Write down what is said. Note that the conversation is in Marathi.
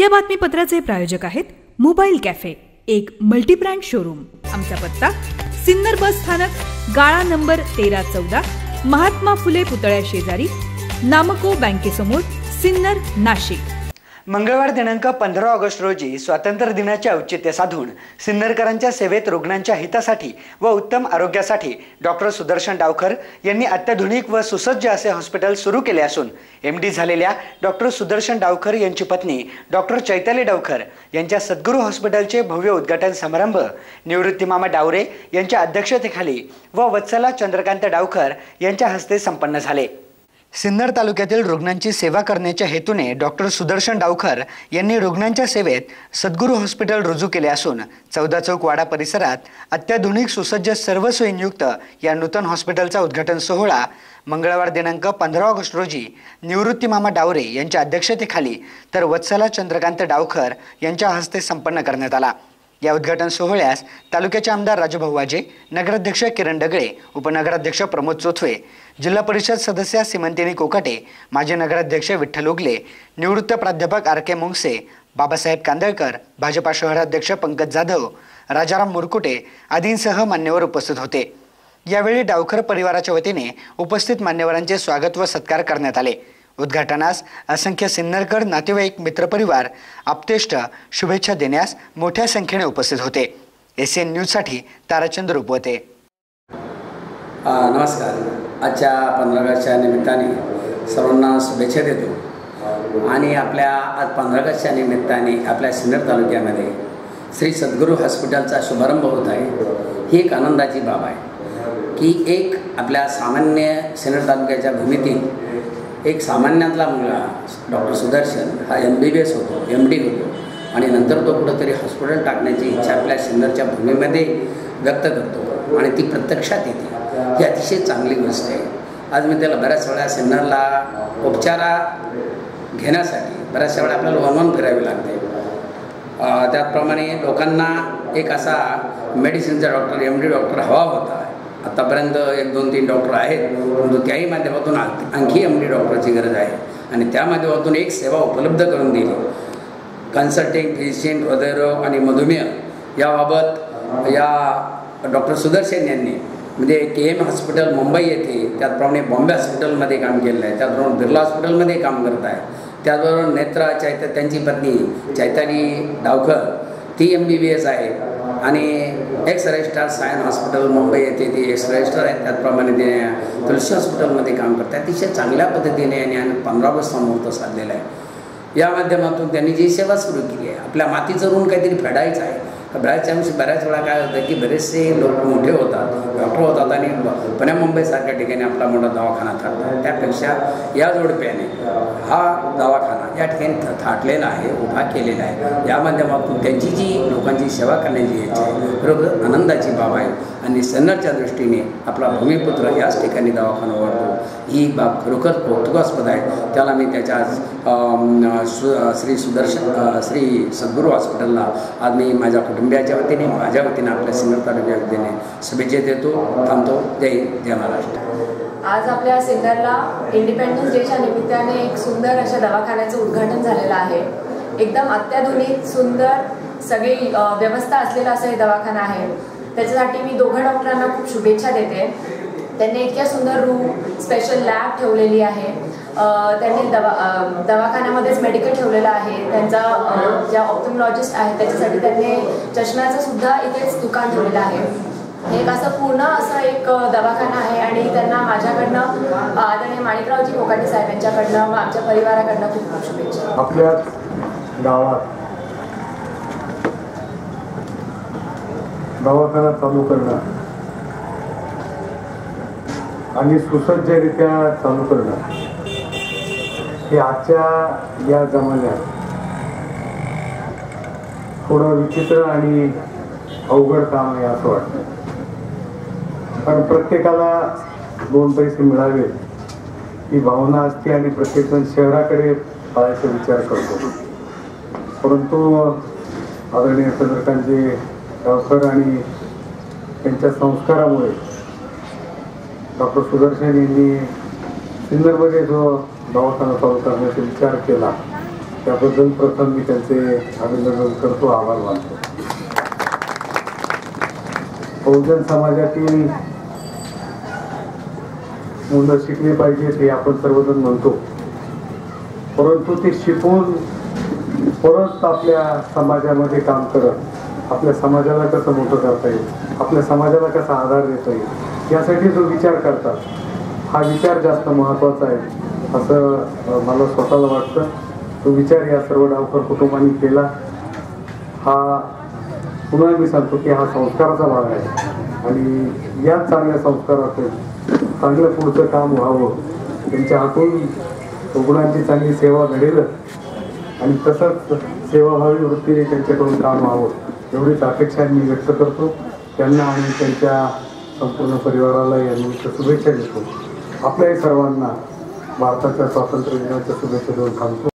या बातमीपत्राचे प्रायोजक आहेत मोबाईल कॅफे एक मल्टीब्रँड शोरूम. आमचा पत्ता सिन्नर बस स्थानक गाळा नंबर तेरा चौदा महात्मा फुले पुतळ्या शेजारी नामको बँकेसमोर सिन्नर नाशिक. मंगळवार दिनांक पंधरा ऑगस्ट रोजी स्वातंत्र्य दिनाचे औचित्य साधून सिन्नरकरांच्या सेवेत रुग्णांच्या हितासाठी व उत्तम आरोग्यासाठी डॉक्टर सुदर्शन डावकर यांनी अत्याधुनिक व सुसज्ज असे हॉस्पिटल सुरू केले असून एम डी झालेल्या डॉक्टर सुदर्शन डावकर यांची पत्नी डॉक्टर चैताली डावकर यांच्या सद्गुरू हॉस्पिटलचे भव्य उद्घाटन समारंभ निवृत्तीमामा डावरे यांच्या अध्यक्षतेखाली व वत्सला चंद्रकांत डावकर यांच्या हस्ते संपन्न झाले. सिन्नर तालुक्यातील रुग्णांची सेवा करण्याच्या हेतूने डॉक्टर सुदर्शन डावकर यांनी रुग्णांच्या सेवेत सद्गुरू हॉस्पिटल रुजू केले असून चौदा चौक वाडा परिसरात अत्याधुनिक सुसज्ज सर्व सोयींयुक्त या नूतन हॉस्पिटलचा उद्घाटन सोहळा मंगळवार दिनांक पंधरा ऑगस्ट रोजी निवृत्ती मामा डावरे यांच्या अध्यक्षतेखाली तर वत्सला चंद्रकांत डावखर यांच्या हस्ते संपन्न करण्यात आला. या उद्घाटन सोहळ्यास तालुक्याचे आमदार राजूभाऊ वाजे नगराध्यक्ष किरण डगळे उपनगराध्यक्ष प्रमोद चोथवे जिल्हा परिषद सदस्या सिमंतिनी कोकाटे माजी नगराध्यक्ष विठ्ठल उगले निवृत्त प्राध्यापक आर. के. मुंगसे बाबासाहेब कांदळकर भाजपा शहराध्यक्ष पंकज जाधव राजाराम मुरकुटे आदींसह मान्यवर उपस्थित होते. यावेळी डावखर परिवाराच्या वतीने उपस्थित मान्यवरांचे स्वागत व सत्कार करण्यात आले. उद्घाटनास असंख्य सिन्नरकर नातेवाईक मित्रपरिवार आपतेष्ट शुभेच्छा देण्यास मोठ्या संख्येने उपस्थित होते. एस एन न्यूजसाठी ताराचंद रुपवते. नमस्कार. आजच्या पंधरा ऑगस्टच्या निमित्ताने सर्वांना शुभेच्छा देतो. आणि आपल्या आज पंधरा ऑगस्टच्या निमित्ताने आपल्या सिन्नर तालुक्यामध्ये श्री सद्गुरू हॉस्पिटलचा शुभारंभ होत आहे. ही एक आनंदाची बाब आहे की एक आपल्या सामान्य सिन्नर तालुक्याच्या भूमीतील एक सामान्यातला मुलगा डॉक्टर सुदर्शन हा एम बी बी एस होतो एम डी होतो. आणि नंतर तो कुठंतरी हॉस्पिटल टाकण्याची इच्छा आपल्या सिन्नरच्या भूमीमध्ये व्यक्त करतो. आणि ती प्रत्यक्षात येते. ही अतिशय चांगली गोष्ट आहे. आज मी त्याला बऱ्याच वेळा सिन्नरला उपचारा घेण्यासाठी बऱ्याचशा वेळा आपल्याला वमन करावी फिरावे लागते. त्याचप्रमाणे लोकांना एक असा मेडिसिनचा डॉक्टर एम डी डॉक्टर हवा होता. आत्तापर्यंत एक दोन तीन डॉक्टर आहेत परंतु त्याही माध्यमातून आणखी एम डी डॉक्टरची गरज आहे. आणि त्या माध्यमातून एक सेवा उपलब्ध करून दिली. कन्सल्टिंग फिजिशियन हृदयरोग आणि मधुमेह याबाबत या डॉक्टर सुदर्शन यांनी म्हणजे के एम हॉस्पिटल मुंबई येथे त्याचप्रमाणे बॉम्बे हॉस्पिटलमध्ये काम केलेलं आहे. त्याचप्रमाणे बिर्ला हॉस्पिटलमध्ये काम करत आहे. त्याचबरोबर नेत्रा चैत त्यांची पत्नी चैताली डावकर ती एम बी बी एस आहे. आणि ex registrar Sion hospital Mumbai येथे ती एक्स रजिस्ट्रार आहेत. त्याचप्रमाणे ते तुलसी हॉस्पिटलमध्ये काम करतात. अतिशय चांगल्या पद्धतीने यांनी पंधरा समोर तो साधलेला आहे. या माध्यमातून त्यांनी जी सेवा सुरू केली आहे आपल्या मातीचं ऋण काहीतरी फेडायचं आहे. बऱ्याच अंशी बऱ्याच वेळा काय होतं की बरेचसे लोक मोठे होतात डॉक्टर होतात आणि पुण्या मुंबईसारख्या ठिकाणी आपला मोठा दवाखाना थाटतात त्यापेक्षा या जोडप्याने हा दवाखाना या ठिकाणी थ- थाटलेला आहे उभा केलेला आहे. या माध्यमातून त्यांची जी लोकांची सेवा करण्याची इच्छा आहे बरोबर आनंदाची बाब आहे. आणि सन्नरच्या दृष्टीने आपला भूमिपुत्र याच ठिकाणी दवाखाना वाढतो. ही बाब खरोखर कौतुकास्पद आहे. त्याला मी त्याच्या आज सु श्री सुदर्शन श्री सद्गुरू हॉस्पिटलला आज मी माझ्या कुटुंबियाच्या वतीने माझ्या वतीने आपल्या सिन्नर तालुक्या वतीने शुभेच्छा देतो थांबतो. जय हिंद, जय महाराष्ट्र. आज आपल्या सिन्नरला इंडिपेंडन्स डेच्या निमित्ताने एक सुंदर अशा दवाखान्याचं उद्घाटन झालेलं आहे. एकदम अत्याधुनिक सुंदर सगळी व्यवस्था असलेला असा हे दवाखाना आहे. त्याच्यासाठी मी दोघं डॉक्टरांना खूप शुभेच्छा देते. त्यांनी इतक्या सुंदर रूम स्पेशल लॅब ठेवलेली आहे. त्यांनी दवा दवाखान्यामध्येच मेडिकल ठेवलेलं आहे. त्यांचा ज्या ऑप्टोमॉलॉजिस्ट आहेत त्याच्यासाठी त्यांनी चष्म्याचं सुद्धा इथेच दुकान ठेवलेलं आहे. एक असं पूर्ण असं एक दवाखाना आहे आणि त्यांना माझ्याकडनं आदरणीय माणिकरावजी कोकाटे साहेब यांच्याकडनं आमच्या परिवाराकडनं खूप खूप शुभेच्छा. आपल्या गावात दवाखाना चालू करणं आणि सुसज्जरित्या चालू करणं हे आजच्या या जमान्यात थोडं विचित्र आणि अवघड काम आहे असं वाटतं. कारण प्रत्येकाला दोन पैसे मिळावे ही भावना असते आणि प्रत्येकजण शहराकडे पाहायचा विचार करतो. परंतु आदरणीय चंद्रकांतजी गावकर आणि त्यांच्या संस्कारामुळे डॉक्टर सुदर्शन यांनी सिन्नरमध्ये जो दवाखाना चालू करण्याचा विचार केला त्याबद्दल प्रथम मी त्यांचे अभिनंदन करतो आभार मानतो. बहुजन समाजातील मुलं शिकली पाहिजेत हे आपण सर्वजण म्हणतो. परंतु ते शिकून परत आपल्या समाजामध्ये काम करत आपल्या समाजाला कसं मोठं करता येईल? आपल्या समाजाला कसा आधार देता येईल? यासाठी जो विचार करतात. हा विचार जास्त महत्त्वाचा आहे. असं मला स्वतःला वाटतं. तो विचार या सर्व डावकर कुटुंबांनी केला. हा पुन्हा मी सांगतो की हा संस्काराचा भाग आहे. आणि याच चांगल्या संस्कारातून चांगलं पुढचं काम व्हावं. त्यांच्या हातून रुग्णांची चांगली सेवा घडेल. आणि तसंच सेवाभावी वृत्तीने त्यांच्याकडून काम व्हावं. एवढीच अपेक्षा मी व्यक्त करतो. त्यांना आणि त्यांच्या संपूर्ण परिवाराला या निमित्त शुभेच्छा देतो. आपल्याही सर्वांना भारताच्या स्वातंत्र्य दिनाच्या शुभेच्छा देऊन सांगतो